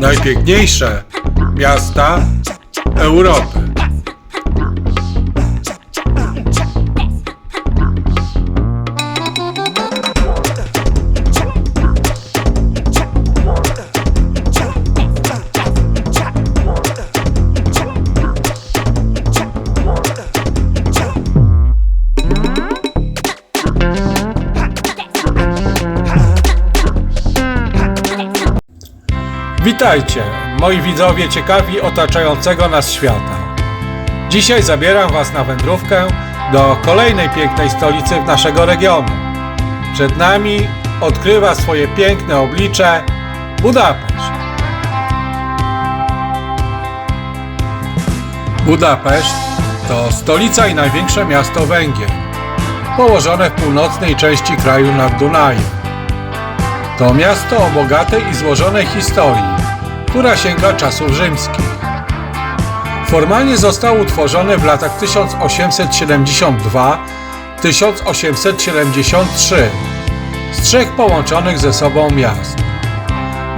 najpiękniejsze miasta Europy. Witajcie, moi widzowie ciekawi otaczającego nas świata. Dzisiaj zabieram Was na wędrówkę do kolejnej pięknej stolicy naszego regionu. Przed nami odkrywa swoje piękne oblicze Budapeszt. Budapeszt to stolica i największe miasto Węgier, położone w północnej części kraju nad Dunajem. To miasto o bogatej i złożonej historii, która sięga czasów rzymskich. Formalnie zostało utworzone w latach 1872-1873 z trzech połączonych ze sobą miast.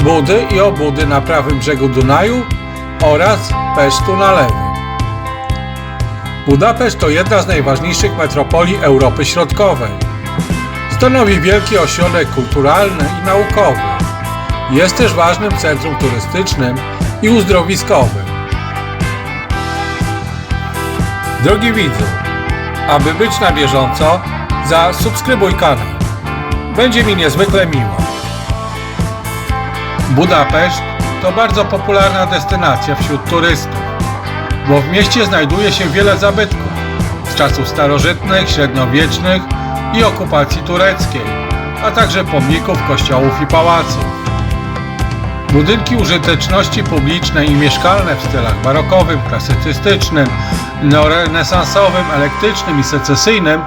Budy i Obudy na prawym brzegu Dunaju oraz Pesztu na lewym. Budapeszt to jedna z najważniejszych metropolii Europy Środkowej. Stanowi wielki ośrodek kulturalny i naukowy. Jest też ważnym centrum turystycznym i uzdrowiskowym. Drogi widzu, aby być na bieżąco, zasubskrybuj kanał. Będzie mi niezwykle miło. Budapeszt to bardzo popularna destynacja wśród turystów, bo w mieście znajduje się wiele zabytków z czasów starożytnych, średniowiecznych i okupacji tureckiej, a także pomników, kościołów i pałaców. Budynki użyteczności publicznej i mieszkalne w stylach barokowym, klasycystycznym, neorenesansowym, elektrycznym i secesyjnym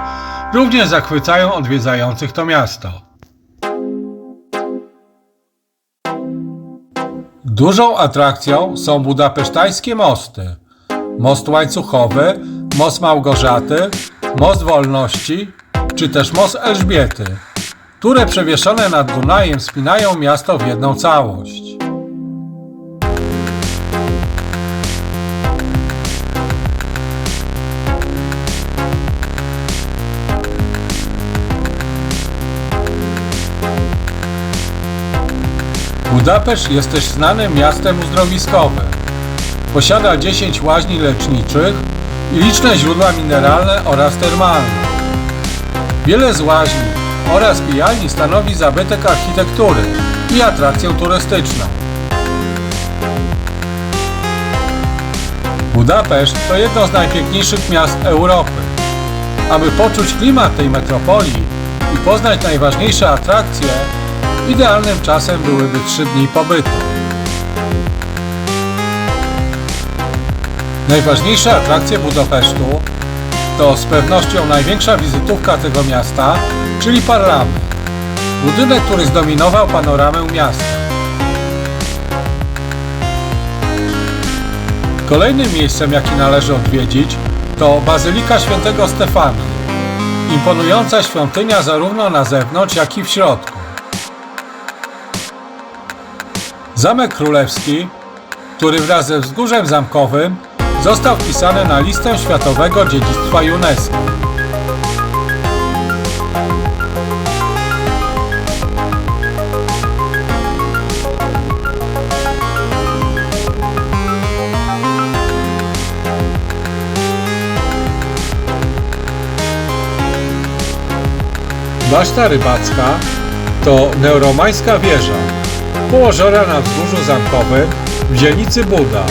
również zachwycają odwiedzających to miasto. Dużą atrakcją są budapesztańskie mosty. Most łańcuchowy, most Małgorzaty, most Wolności czy też most Elżbiety, które przewieszone nad Dunajem spinają miasto w jedną całość. Budapeszt jest też znanym miastem uzdrowiskowym. Posiada 10 łaźni leczniczych i liczne źródła mineralne oraz termalne. Wiele z łaźni oraz pijalni stanowi zabytek architektury i atrakcję turystyczną. Budapeszt to jedno z najpiękniejszych miast Europy. Aby poczuć klimat tej metropolii i poznać najważniejsze atrakcje, idealnym czasem byłyby 3 dni pobytu. Najważniejsze atrakcje Budapesztu to z pewnością największa wizytówka tego miasta, czyli parlament. Budynek, który zdominował panoramę miasta. Kolejnym miejscem, jaki należy odwiedzić, to Bazylika Świętego Stefana. Imponująca świątynia zarówno na zewnątrz, jak i w środku. Zamek Królewski, który wraz ze wzgórzem zamkowym został wpisany na listę Światowego Dziedzictwa UNESCO. Baszta Rybacka to neuromańska wieża, położona na wzgórzu zamkowym w dzielnicy Buda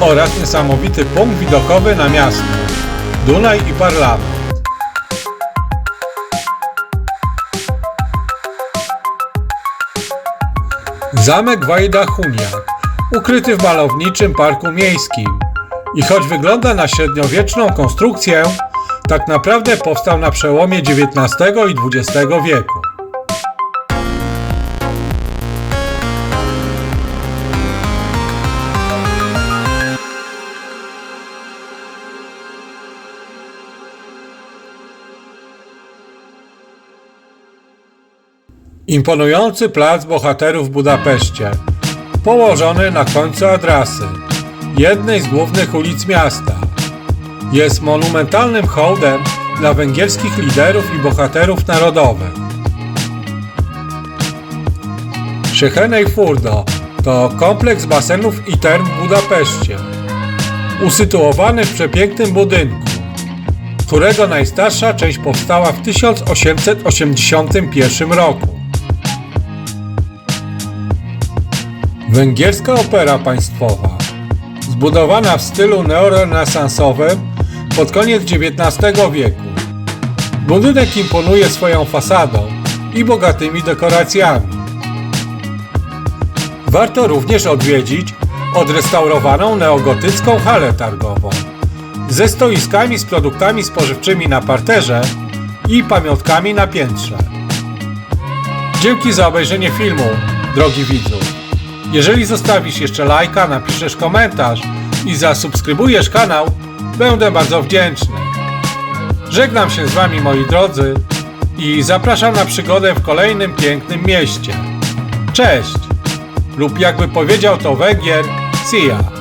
oraz niesamowity punkt widokowy na miasto, Dunaj i Parlament. Zamek Wajda Huniak, ukryty w malowniczym parku miejskim i choć wygląda na średniowieczną konstrukcję, tak naprawdę powstał na przełomie XIX i XX wieku. Imponujący plac bohaterów w Budapeszcie. położony na końcu adresy jednej z głównych ulic miasta. Jest monumentalnym hołdem dla węgierskich liderów i bohaterów narodowych. Szychenej Furdo to kompleks basenów i term w Budapeszcie, usytuowany w przepięknym budynku, którego najstarsza część powstała w 1881 roku. Węgierska opera państwowa, zbudowana w stylu neorenesansowym pod koniec XIX wieku. Budynek imponuje swoją fasadą i bogatymi dekoracjami. Warto również odwiedzić odrestaurowaną neogotycką halę targową ze stoiskami z produktami spożywczymi na parterze i pamiątkami na piętrze. Dzięki za obejrzenie filmu, drogi widzu. Jeżeli zostawisz jeszcze lajka, napiszesz komentarz i zasubskrybujesz kanał, będę bardzo wdzięczny. Żegnam się z Wami moi drodzy i zapraszam na przygodę w kolejnym pięknym mieście. Cześć! Lub jakby powiedział to Węgier, see ya!